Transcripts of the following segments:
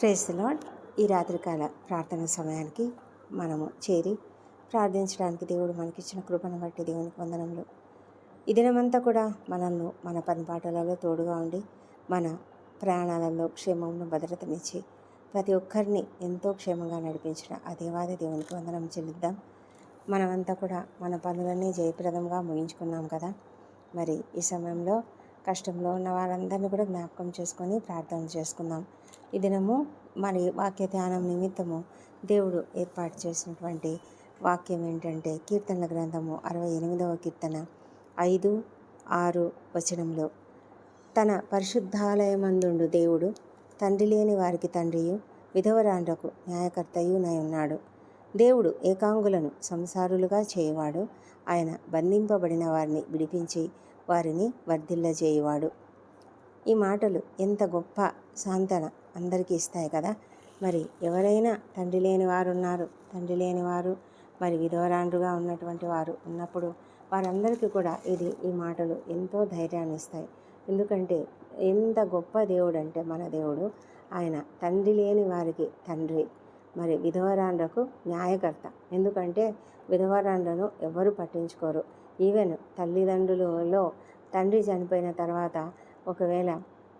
Praise lord ఈ రాత్రికాల ప్రార్థన సమయానికి మనము చేరి ప్రార్థించడానికి దేవుడు మనకిచ్చిన కృపను బట్టి దేవునికి వందనములు. ఈ దినమంతా కూడా మనల్ని మన పనిపాటలలో తోడుగా ఉండి మన ప్రయాణాలలో క్షేమమును భద్రతనిచ్చి ప్రతి ఒక్కరిని ఎంతో క్షేమంగా నడిపించిన ఆ దేవాది దేవునికి వందనం చెల్లిద్దాం. మనమంతా కూడా మన పనులన్నీ జయప్రదంగా ముగించుకున్నాం కదా. మరి ఈ సమయంలో కష్టంలో ఉన్న వారందరినీ కూడా జ్ఞాపకం చేసుకొని ప్రార్థన చేసుకుందాం. ఈ దినము మరి వాక్య ధ్యానం నిమిత్తము దేవుడు ఏర్పాటు చేసినటువంటి వాక్యం ఏంటంటే కీర్తనల గ్రంథము అరవై ఎనిమిదవ కీర్తన ఐదు ఆరు వచనంలో తన పరిశుద్ధాలయమందుండు దేవుడు తండ్రి లేని వారికి తండ్రియు విధవరాండ్రకు న్యాయకర్తయు నై ఉన్నాడు. దేవుడు ఏకాంగులను సంసారులుగా చేయవాడు. ఆయన బంధింపబడిన వారిని విడిపించి వారిని వర్ధిల్లజేయువాడు. ఈ మాటలు ఎంత గొప్ప సాంతన అందరికీ ఇస్తాయి కదా! మరి ఎవరైనా తండ్రి లేని వారు ఉన్నారు తండ్రి లేని వారు మరి విధవరాండ్రుగా ఉన్నటువంటి వారు ఉన్నప్పుడు వారందరికీ కూడా ఇది ఈ మాటలు ఎంతో ధైర్యాన్ని ఇస్తాయి. ఎందుకంటే ఎంత గొప్ప దేవుడు అంటే మన దేవుడు ఆయన తండ్రి లేని వారికి తండ్రి మరి విధవరాండ్రకు న్యాయకర్త. ఎందుకంటే విధవరాండ్రను ఎవరు పట్టించుకోరు. ఈవెన్ తల్లిదండ్రులలో తండ్రి చనిపోయిన తర్వాత ఒకవేళ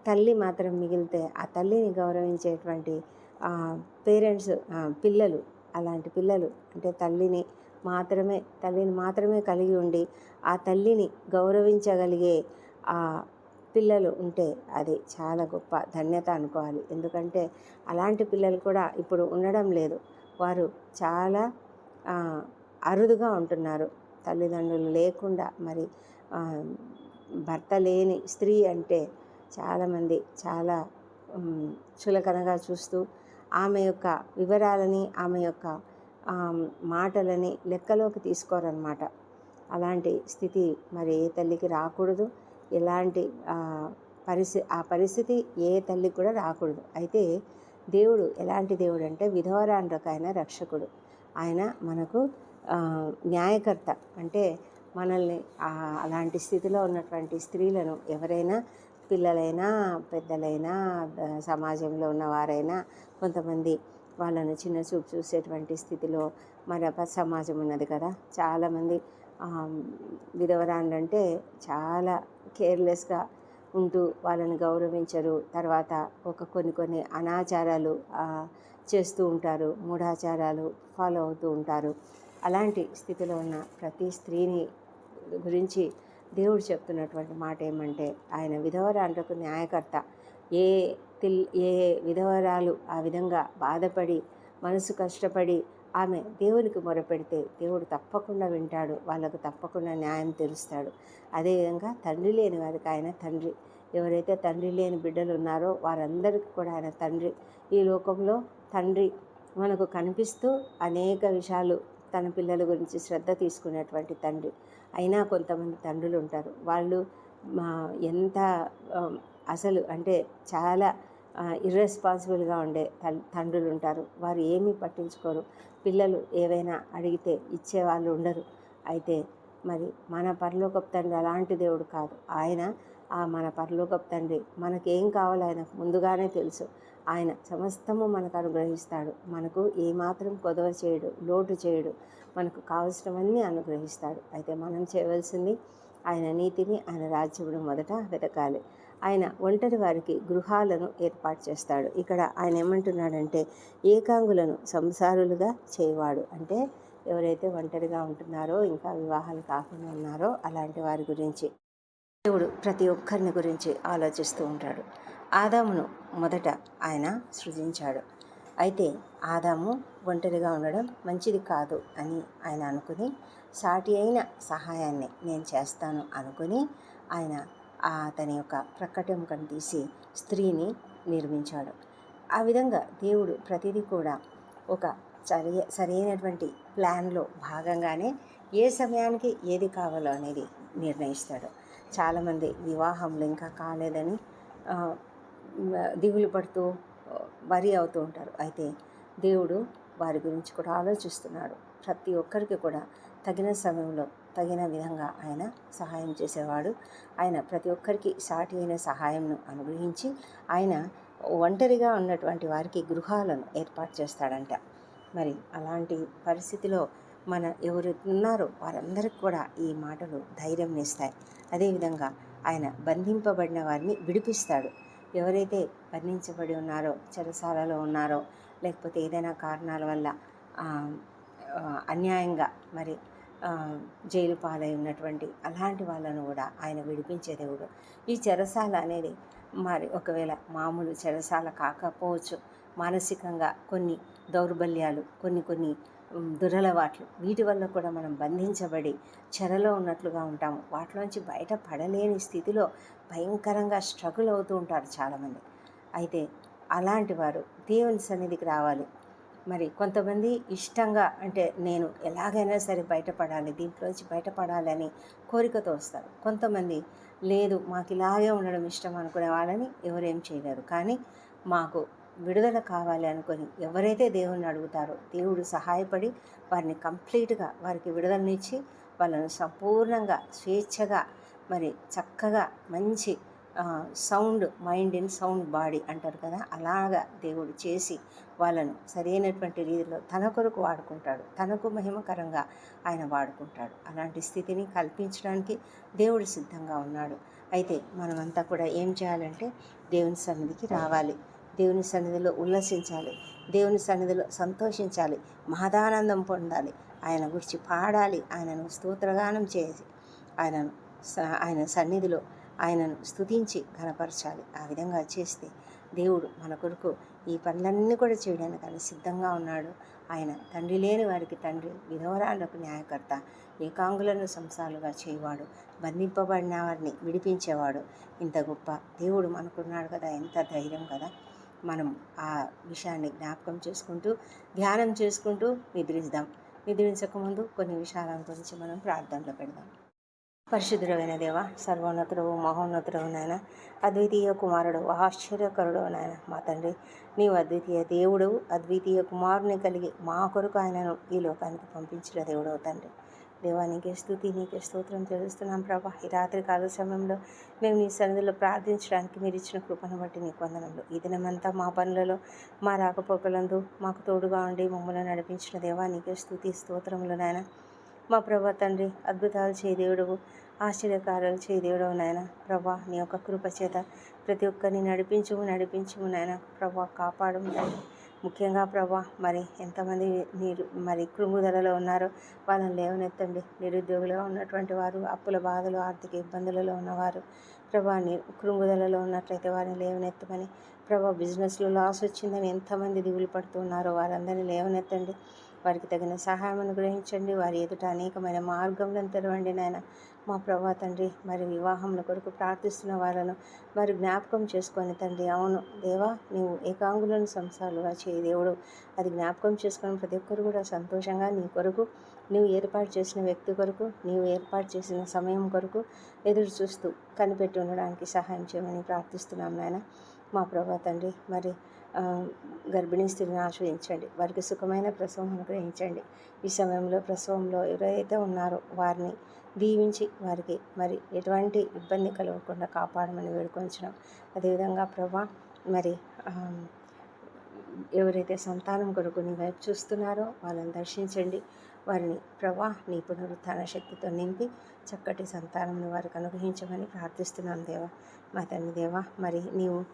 తల్లి మాత్రం మిగిలితే ఆ తల్లిని గౌరవించేటువంటి పేరెంట్స్ పిల్లలు అలాంటి పిల్లలు అంటే తల్లిని మాత్రమే తల్లిని మాత్రమే కలిగి ఉండి ఆ తల్లిని గౌరవించగలిగే ఆ పిల్లలు ఉంటే అది చాలా గొప్ప ధన్యత అనుకోవాలి. ఎందుకంటే అలాంటి పిల్లలు కూడా ఇప్పుడు ఉండడం లేదు. వారు చాలా అరుదుగా ఉంటున్నారు. తల్లిదండ్రులు లేకుండా మరి భర్త లేని స్త్రీ అంటే చాలామంది చాలా చులకనగా చూస్తూ ఆమె యొక్క వివరాలని ఆమె యొక్క మాటలని లెక్కలోకి తీసుకోరనమాట అలాంటి స్థితి మరి ఏ తల్లికి రాకూడదు. ఎలాంటి పరిస్థితి ఆ పరిస్థితి ఏ తల్లికి కూడా రాకూడదు. అయితే దేవుడు ఎలాంటి దేవుడు అంటే విధవరాండ్రకు ఆయన రక్షకుడు. ఆయన మనకు న్యాయకర్త. అంటే మనల్ని అలాంటి స్థితిలో ఉన్నటువంటి స్త్రీలను ఎవరైనా పిల్లలైనా పెద్దలైనా సమాజంలో ఉన్నవారైనా కొంతమంది వాళ్ళను చిన్న చూపు చూసేటువంటి స్థితిలో మన సమాజం ఉన్నది కదా. చాలామంది విధవరాళ్ళంటే చాలా కేర్లెస్గా ఉంటూ వాళ్ళని గౌరవించరు. తర్వాత ఒక కొన్ని కొన్ని అనాచారాలు చేస్తూ ఉంటారు మూఢాచారాలు ఫాలో అవుతూ ఉంటారు. అలాంటి స్థితిలో ఉన్న ప్రతి స్త్రీని గురించి దేవుడు చెప్తున్నటువంటి మాట ఏమంటే ఆయన విధవరాండ్రకు న్యాయకర్త. ఏ తిల్ ఏ విధవరాలు ఆ విధంగా బాధపడి మనసు కష్టపడి ఆమె దేవునికి మొరపెడితే దేవుడు తప్పకుండా వింటాడు వాళ్ళకు తప్పకుండా న్యాయం తెలుస్తాడు. అదేవిధంగా తండ్రి లేని వారికి ఆయన తండ్రి. ఎవరైతే తండ్రి లేని బిడ్డలు ఉన్నారో వారందరికీ కూడా ఆయన తండ్రి. ఈ లోకంలో తండ్రి మనకు కనిపిస్తూ అనేక విషయాలు తన పిల్లల గురించి శ్రద్ధ తీసుకునేటువంటి తండ్రి. అయినా కొంతమంది తండ్రులు ఉంటారు. వాళ్ళు మా ఎంత అసలు అంటే చాలా ఇర్రెస్పాన్సిబుల్గా ఉండే తండ్రులు ఉంటారు. వారు ఏమీ పట్టించుకోరు. పిల్లలు ఏవైనా అడిగితే ఇచ్చేవాళ్ళు ఉండరు. అయితే మరి మన పరలోకపు తండ్రి అలాంటి దేవుడు కాదు. ఆయన ఆ మన పరలోకపు తండ్రి. మనకేం కావాలో ఆయనకు ముందుగానే తెలుసు. ఆయన సమస్తము మనకు అనుగ్రహిస్తాడు. మనకు ఏమాత్రం కొదవ చేయడు లోటు చేయడు. మనకు కావలసినవన్నీ అనుగ్రహిస్తాడు. అయితే మనం చేయవలసింది ఆయన నీతిని ఆయన రాజ్యమును మొదట వెతకాలి. ఆయన ఒంటరి వారికి గృహాలను ఏర్పాటు చేస్తాడు. ఇక్కడ ఆయన ఏమంటున్నాడంటే ఏకాంగులను సంసారులుగా చేయవాడు. అంటే ఎవరైతే ఒంటరిగా ఉంటున్నారో ఇంకా వివాహాలు కాకుండా ఉన్నారో అలాంటి వారి గురించి దేవుడు ప్రతి ఒక్కరిని గురించి ఆలోచిస్తూ ఉంటాడు. ఆదామును మొదట ఆయన సృజించాడు. అయితే ఆదాము ఒంటరిగా ఉండడం మంచిది కాదు అని ఆయన అనుకుని సాటి అయిన సహాయాన్ని నేను చేస్తాను అనుకుని ఆయన అతని యొక్క ప్రకటెముకను తీసి స్త్రీని నిర్మించాడు. ఆ విధంగా దేవుడు ప్రతిదీ కూడా ఒక సరి సరైనటువంటి ప్లాన్లో భాగంగానే ఏ సమయానికి ఏది కావాలో అనేది నిర్ణయిస్తాడు. చాలామంది వివాహంలో ఇంకా కాలేదని దిగులు పడుతూ వరి అవుతూ ఉంటారు. అయితే దేవుడు వారి గురించి కూడా ఆలోచిస్తున్నాడు. ప్రతి ఒక్కరికి కూడా తగిన సమయంలో తగిన విధంగా ఆయన సహాయం చేసేవాడు. ఆయన ప్రతి ఒక్కరికి సాటి అయిన సహాయంను అనుగ్రహించి ఆయన ఒంటరిగా ఉన్నటువంటి వారికి గృహాలను ఏర్పాటు చేస్తాడంట. మరి అలాంటి పరిస్థితిలో మన ఎవరు ఉన్నారో వారందరికి కూడా ఈ మాటలు ధైర్యం ఇస్తాయి. అదేవిధంగా ఆయన బంధింపబడిన వారిని విడిపిస్తాడు. ఎవరైతే బంధించబడి ఉన్నారో చెరసాలలో ఉన్నారో లేకపోతే ఏదైనా కారణాల వల్ల అన్యాయంగా మరి జైలు పాలై ఉన్నటువంటి అలాంటి వాళ్ళను కూడా ఆయన విడిపించే దేవుడు. ఈ చెరసాల అనేది మరి ఒకవేళ మామూలు చెరసాల కాకపోవచ్చు. మానసికంగా కొన్ని దౌర్బల్యాలు కొన్ని కొన్ని దురలవాట్లు వీటి వల్ల కూడా మనం బంధించబడి చెరలో ఉన్నట్లుగా ఉంటాము. వాటిలోంచి బయట పడలేని స్థితిలో భయంకరంగా స్ట్రగుల్ అవుతూ ఉంటారు చాలామంది. అయితే అలాంటి వారు దేవుని సన్నిధికి రావాలి. మరి కొంతమంది ఇష్టంగా అంటే నేను ఎలాగైనా సరే బయటపడాలి దీంట్లోంచి బయటపడాలి అని కోరికతో వస్తారు. కొంతమంది లేదు మాకు ఇలాగే ఉండడం ఇష్టం అనుకునే వాళ్ళని ఎవరేం చేయలేరు. కానీ మాకు విడుదల కావాలి అనుకొని ఎవరైతే దేవుణ్ణి అడుగుతారో దేవుడు సహాయపడి వారిని కంప్లీట్గా వారికి విడుదలనిచ్చి వాళ్ళను సంపూర్ణంగా స్వేచ్ఛగా మరి చక్కగా మంచి sound mind in sound body అంటారు కదా అలాగా దేవుడు చేసి వాళ్ళను సరైనటువంటి రీతిలో తన కొరకు వాడుకుంటాడు. తనకు మహిమకరంగా ఆయన వాడుకుంటాడు. అలాంటి స్థితిని కల్పించడానికి దేవుడు సిద్ధంగా ఉన్నాడు. అయితే మనమంతా కూడా ఏం చేయాలంటే దేవుని సన్నిధికి రావాలి. దేవుని సన్నిధిలో ఉల్లసించాలి దేవుని సన్నిధిలో సంతోషించాలి. మహదానందం పొందాలి. ఆయన గురించి పాడాలి. ఆయనను స్తోత్రగానం చేసి ఆయనను స- ఆయన సన్నిధిలో ఆయనను స్తుతించి కనపరచాలి ఆ విధంగా చేస్తే దేవుడు మన కొరకు ఈ పనులన్నీ కూడా చేయడానికి ఆయన సిద్ధంగా ఉన్నాడు. ఆయన తండ్రి లేని వారికి తండ్రి విధవరాలకు న్యాయకర్త ఏకాంగులను సంసాలుగా చేయవాడు బంధింపబడిన వారిని విడిపించేవాడు. ఇంత గొప్ప దేవుడు మనకున్నాడు కదా. ఎంత ధైర్యం కదా. మనం ఆ విషయాన్ని జ్ఞాపకం చేసుకుంటూ ధ్యానం చేసుకుంటూ నిద్రిద్దాం నిద్రించకముందు కొన్ని విషయాల గురించి మనం ప్రార్థనలో పెడదాం. పరిశుద్ధుడైన దేవ సర్వోన్నతుడు మహోన్నతుడు నాయన అద్వితీయ కుమారుడు ఆశ్చర్యకరుడు నాయన మా తండ్రి నీవు అద్వితీయ దేవుడు అద్వితీయ కుమారుని కలిగి మా కొరకు ఆయనను ఈ లోకానికి పంపించిన దేవుడవు తండ్రి. దేవానికి స్థుతి నీకే స్తోత్రం తెలుస్తున్నాం ప్రభా. ఈ రాత్రి కాల సమయంలో మేము నీ సన్నిధిలో ప్రార్థించడానికి మీరు ఇచ్చిన కృపను బట్టి నీకు వందనములు. ఈ దినమంతా మా పనులలో మా రాకపోకలందు మాకు తోడుగా ఉండి మమ్మల్ని నడిపించిన దేవా నీకే స్థుతి స్తోత్రములు నాయన. మా ప్రభా తండ్రి అద్భుతాలు చేయి దేవుడు ఆశ్చర్యకారాలు చేయి దేవుడు నాయన. ప్రభా నీ యొక్క కృప చేత ప్రతి ఒక్కరిని నడిపించుము నడిపించుము నాయన. ప్రభా కాపాడము తండ్రి ముఖ్యంగా ప్రభా మరి ఎంతమంది మీరు మరి కృంగుదలలో ఉన్నారో వాళ్ళని లేవనెత్తండి. నిరుద్యోగులుగా ఉన్నటువంటి వారు అప్పుల బాధలు ఆర్థిక ఇబ్బందులలో ఉన్నవారు ప్రభా కృంగుదలలో ఉన్నట్లయితే వారిని లేవనెత్తమని ప్రభా బిజినెస్లో లాస్ వచ్చిందని ఎంతమంది దిగులు పడుతున్నారో వారందరినీ లేవనెత్తండి. వారికి తగిన సహాయం అనుగ్రహించండి. వారి ఎదుట అనేకమైన మార్గములను తెరవండి నాయన. మా ప్రభా తండ్రి మరి వివాహంల కొరకు ప్రార్థిస్తున్న వాళ్ళను మరి జ్ఞాపకం చేసుకొని తండ్రి అవును దేవా నీవు ఏకాంగులను సంసారులుగా చేయి దేవుడు. అది జ్ఞాపకం చేసుకొని ప్రతి ఒక్కరు కూడా సంతోషంగా నీ కొరకు నీవు ఏర్పాటు చేసిన వ్యక్తి కొరకు నీవు ఏర్పాటు చేసిన సమయం కొరకు ఎదురు చూస్తూ కనిపెట్టి ఉండడానికి సహాయం చేయమని ప్రార్థిస్తున్నాం నాయన. మా ప్రభా తండ్రి మరి గర్భిణీ స్త్రీని ఆశ్రయించండి. వారికి సుఖమైన ప్రసవం అనుగ్రహించండి. ఈ సమయంలో ప్రసవంలో ఎవరైతే ఉన్నారో వారిని దీవించి వారికి మరి ఎటువంటి ఇబ్బంది కలగకుండా కాపాడమని వేడుకొంచడం అదేవిధంగా ప్రభా మరి ఎవరైతే సంతానం కొరకు నీ వైపు చూస్తున్నారో వాళ్ళని దర్శించండి. వారిని ప్రభా నీ పునరుత్థాన శక్తితో నింపి చక్కటి సంతానంను వారికి అనుగ్రహించమని ప్రార్థిస్తున్నాం దేవా. మా తండ్రి దేవా మరి నీవు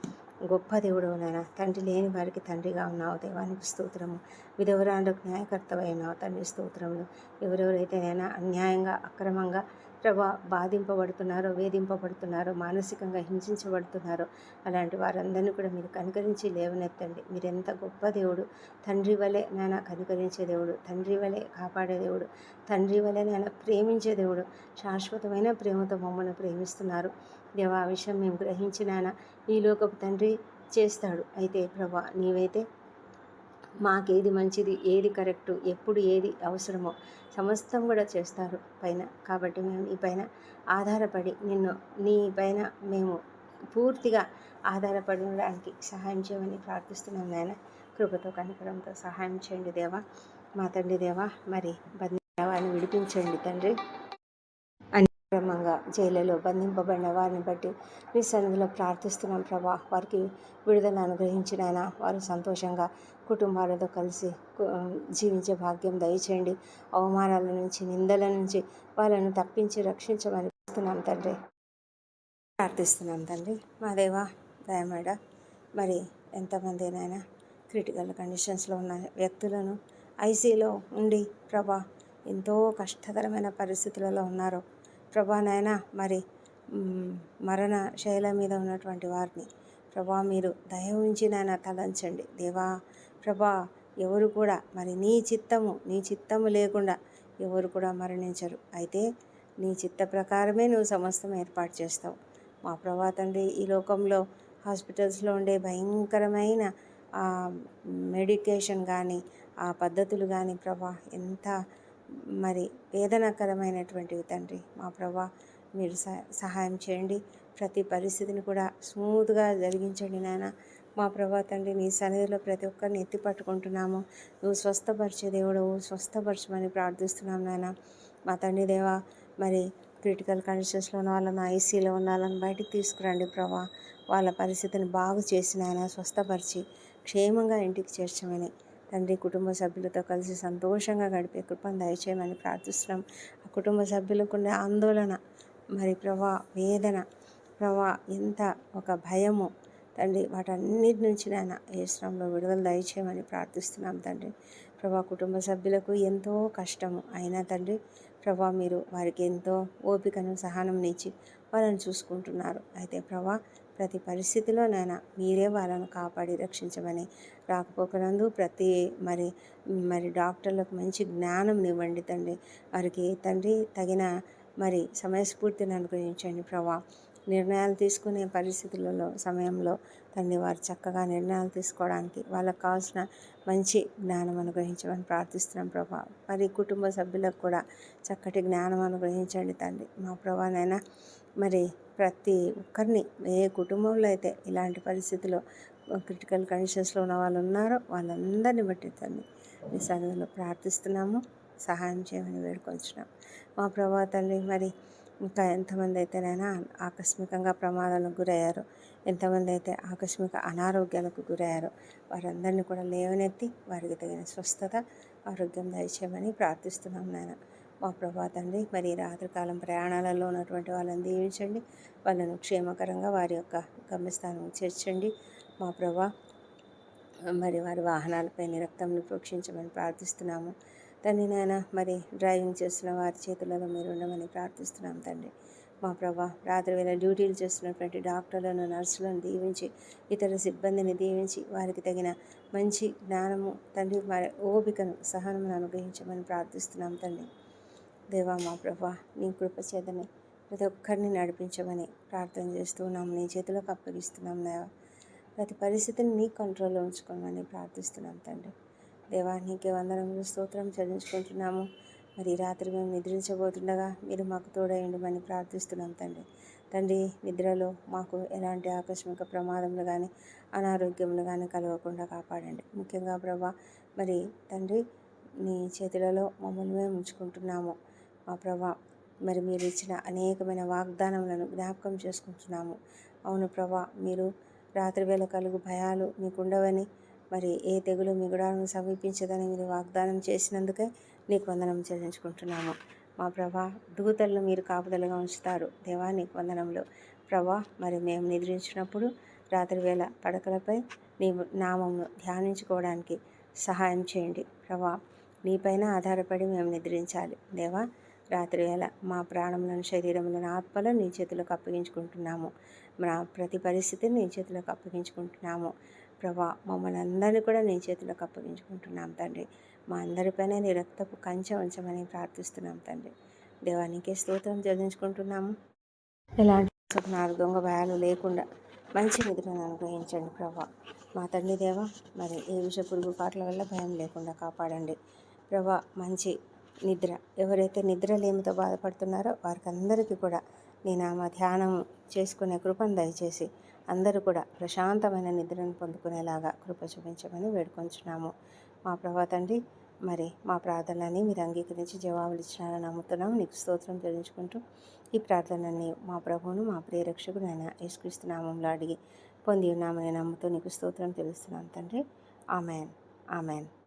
గొప్ప దేవుడు నాయన. తండ్రి లేని వారికి తండ్రిగా ఉన్నావు దేవానికి స్తోత్రము. విధవరాలకు న్యాయకర్తవైనావు తండ్రి స్తోత్రములు. ఎవరెవరైతే నైనా అన్యాయంగా అక్రమంగా ప్రభా బాధింపబడుతున్నారో వేధింపబడుతున్నారో మానసికంగా హింసించబడుతున్నారో అలాంటి వారందరినీ కూడా మీరు కనికరించి లేవనెత్తండి. మీరు ఎంత గొప్ప దేవుడు. తండ్రి వలె నాయన కనికరించే దేవుడు. తండ్రి వలె కాపాడే దేవుడు. తండ్రి వలె నాయన ప్రేమించే దేవుడు. శాశ్వతమైన ప్రేమతో మమ్మల్ని ప్రేమిస్తున్నారు. దేవా ఆ విషయం మేము గ్రహించిన ఈ లోకపు తండ్రి చేస్తాడు. అయితే ప్రభా నీవైతే మాకేది మంచిది ఏది కరెక్టు ఎప్పుడు ఏది అవసరమో సమస్తం కూడా చేస్తారు పైన. కాబట్టి మేము ఈ పైన ఆధారపడి నిన్ను నీ పైన మేము పూర్తిగా ఆధారపడి ఉండడానికి సహాయం చేయమని ప్రార్థిస్తున్నాం నాయన. కృపతో కనికరంతో సహాయం చేయండి దేవా. మా తండ్రి దేవా మరి బంధువాన్ని విడిపించండి తండ్రి. అనుక్రమంగా జైలులో బంధింపబడిన వారిని బట్టి మీ సన్నిధిలో ప్రార్థిస్తున్నాం ప్రభా. వారికి విడుదల అనుగ్రహించిన వారు సంతోషంగా కుటుంబాలతో కలిసి జీవించే భాగ్యం దయచేయండి. అవమానాల నుంచి నిందల నుంచి వాళ్ళను తప్పించి రక్షించమని ప్రార్థిస్తున్నాం తండ్రి. ప్రార్థిస్తున్నాం తండ్రి. మా దేవా దయమేడ మరి ఎంతమందినైనా క్రిటికల్ కండిషన్స్లో ఉన్న వ్యక్తులను ఐసీలో ఉండి ప్రభా ఎంతో కష్టతరమైన పరిస్థితులలో ఉన్నారు ప్రభా నాయన మరి మరణ శైల మీద ఉన్నటువంటి వారిని ప్రభా మీరు దయ ఉంచి నాయన తలంచండి. దేవా ప్రభా ఎవరు కూడా మరి నీ చిత్తము నీ చిత్తము లేకుండా ఎవరు కూడా మరణించరు. అయితే నీ చిత్త ప్రకారమే నువ్వు సమస్తం ఏర్పాటు చేస్తావు. మా ప్రభా తండ్రి ఈ లోకంలో హాస్పిటల్స్లో ఉండే భయంకరమైన ఆ మెడికేషన్ కానీ ఆ పద్ధతులు కానీ ప్రభా ఎంత మరి వేదనకరమైనటువంటివి తండ్రి. మా ప్రభా మీరు సహాయం చేయండి. ప్రతి పరిస్థితిని కూడా స్మూత్గా జరిగించండి నాయన. మా ప్రభా తండ్రి నీ సన్నిధిలో ప్రతి ఒక్కరిని ఎత్తి పట్టుకుంటున్నాము. నువ్వు స్వస్థపరిచే దేవుడు స్వస్థపరచమని ప్రార్థిస్తున్నాం నాయన. మా తండ్రి దేవా మరి క్రిటికల్ కండిషన్స్లో ఉన్న వాళ్ళని ఐసీలో ఉన్న వాళ్ళని బయటికి తీసుకురండి ప్రభా. వాళ్ళ పరిస్థితిని బాగు చేసి నాయన స్వస్థపరిచి క్షేమంగా ఇంటికి చేర్చమని. తండ్రి కుటుంబ సభ్యులతో కలిసి సంతోషంగా గడిపే కృపను దయచేయమని ప్రార్థిస్తున్నాం. ఆ కుటుంబ సభ్యులకు ఉండే ఆందోళన మరి ప్రభా వేదన ప్రభా ఎంత ఒక భయము తండ్రి వాటన్నిటి నుంచి నాయన ఏ శ్రమంలో విడుదల దయచేయమని ప్రార్థిస్తున్నాం తండ్రి. ప్రభా కుటుంబ సభ్యులకు ఎంతో కష్టము. అయినా తండ్రి ప్రభా మీరు వారికి ఎంతో ఓపికను సహనం ఇచ్చి వాళ్ళని చూసుకుంటున్నారు. అయితే ప్రభా ప్రతి పరిస్థితిలోనైనా మీరే వాళ్ళను కాపాడి రక్షించమని రాకపోకనందు ప్రతి మరి మరి డాక్టర్లకు మంచి జ్ఞానం ఇవ్వండి తండ్రి. వారికి తండ్రి తగిన మరి సమయస్ఫూర్తిని అనుగ్రహించండి ప్రభా. నిర్ణయాలు తీసుకునే పరిస్థితులలో సమయంలో తండ్రి వారు చక్కగా నిర్ణయాలు తీసుకోవడానికి వాళ్ళకు కావాల్సిన మంచి జ్ఞానం అనుగ్రహించమని ప్రార్థిస్తున్నాం ప్రభా. మరి కుటుంబ సభ్యులకు కూడా చక్కటి జ్ఞానం అనుగ్రహించండి తండ్రి. మా ప్రభానైనా మరి ప్రతి ఒక్కరిని ఏ కుటుంబంలో అయితే ఇలాంటి పరిస్థితిలో క్రిటికల్ కండిషన్స్లో ఉన్న వాళ్ళు ఉన్నారో వాళ్ళందరినీ బట్టి తండ్రి మీ సన్నిధిలో ప్రార్థిస్తున్నాము. సహాయం చేయమని వేడుకొంచున్నాం. మా ప్రభా తండ్రి మరి ఇంకా ఎంతమంది అయితేనైనా ఆకస్మికంగా ప్రమాదాలకు గురయ్యారో. ఎంతమంది అయితే ఆకస్మిక అనారోగ్యాలకు గురయ్యారో వారందరినీ కూడా లేవనెత్తి వారికి తగిన స్వస్థత ఆరోగ్యం దయచేయమని ప్రార్థిస్తున్నాం నాయన. మా ప్రభా తండ్రి మరి రాత్రికాలం ప్రయాణాలలో ఉన్నటువంటి వాళ్ళని దీవించండి. వాళ్ళను క్షేమకరంగా వారి యొక్క గమ్యస్థానం చేర్చండి. మా ప్రభా మరి వారి వాహనాలపై రక్తంను ప్రోక్షించమని ప్రార్థిస్తున్నాము. తండ్రి నాయన మరి డ్రైవింగ్ చేస్తున్న వారి చేతులలో మీరు ఉండమని ప్రార్థిస్తున్నాం తండ్రి. మా ప్రభా రాత్రి వేళ డ్యూటీలు చేస్తున్నటువంటి డాక్టర్లను నర్సులను దీవించి ఇతర సిబ్బందిని దీవించి వారికి తగిన మంచి జ్ఞానము తండ్రి మరి ఓపికను సహనమును అనుగ్రహించమని ప్రార్థిస్తున్నాం తండ్రి. దేవా మా ప్రభా నీ కృప చేతని ప్రతి ఒక్కరిని నడిపించమని ప్రార్థన చేస్తున్నాం నీ చేతిలోకి అప్పగిస్తున్నాం దేవా ప్రతి పరిస్థితిని నీ కంట్రోల్లో ఉంచుకోమని ప్రార్థిస్తున్నాం తండ్రి. దేవానికి వందనములు స్తోత్రం చెల్లించుకుంటున్నాము. మరి రాత్రి మేము నిద్రించబోతుండగా మీరు మాకు తోడయండమని ప్రార్థిస్తున్నాం తండ్రి. తండ్రి నిద్రలో మాకు ఎలాంటి ఆకస్మిక ప్రమాదములు కానీ అనారోగ్యములు కానీ కలగకుండా కాపాడండి. ముఖ్యంగా ప్రభా మరి తండ్రి నీ చేతులలో మమ్మల్ని మేము ఉంచుకుంటున్నాము. మా ప్రభా మరి మీరు ఇచ్చిన అనేకమైన వాగ్దానములను జ్ఞాపకం చేసుకుంటున్నాము. అవును ప్రభా మీరు రాత్రి వేళ కలుగు భయాలు మీకు ఉండవని మరి ఏ తెగులు మిగుడాలను సమీపించదని మీరు వాగ్దానం చేసినందుకే నీకు వందనం చెల్లించుకుంటున్నాము. మా ప్రభా దూతలను మీరు కాపుదలుగా ఉంచుతారు. దేవా నీకు వందనంలో ప్రభా మరి మేము నిద్రించినప్పుడు రాత్రి వేళ పడకలపై నీ నామమును ధ్యానించుకోవడానికి సహాయం చేయండి. ప్రభా నీపైన ఆధారపడి మేము నిద్రించాలి. దేవా రాత్రి వేళ మా ప్రాణములను శరీరములను ఆత్మలను నీ చేతులకు అప్పగించుకుంటున్నాము. మా ప్రతి పరిస్థితిని నీ చేతులకు అప్పగించుకుంటున్నాము. ప్రభా మమ్మల్ని అందరినీ కూడా నీ చేతులకు అప్పగించుకుంటున్నాం తండ్రి. మా అందరిపైన నీ రక్తపు కంచె ఉంచమని ప్రార్థిస్తున్నాం తండ్రి. దేవానికి స్తోత్రం చెల్లించుకుంటున్నాము. ఎలాంటి స్వప్నాలు దొంగ భయాలు లేకుండా మంచి నిద్రను అనుగ్రహించండి ప్రభా. మా తండ్రి దేవ మరి ఏ విష పురుగు పాటల వల్ల భయం లేకుండా కాపాడండి. ప్రభా మంచి నిద్ర ఎవరైతే నిద్రలేమితో బాధపడుతున్నారో వారికి అందరికీ కూడా నేను ఆమె ధ్యానం చేసుకునే కృపను దయచేసి అందరూ కూడా ప్రశాంతమైన నిద్రను పొందుకునేలాగా కృప చూపించమని వేడుకొంచున్నాము. మా ప్రభా తండ్రి మరి మా ప్రార్థనని మీరు అంగీకరించి జవాబులు ఇచ్చినారని నమ్ముతున్నాము. నీకు స్తోత్రం చెల్లించుకుంటూ ఈ ప్రార్థనని మా ప్రభువును మా ప్రియరక్షకుడు ఆయన యేసుక్రీస్తు నామంలో అడిగి పొంది ఉన్నామని నమ్ముతూ నీకు స్తోత్రం తెలుస్తున్నాను తండ్రి. ఆమెన్. ఆమెన్.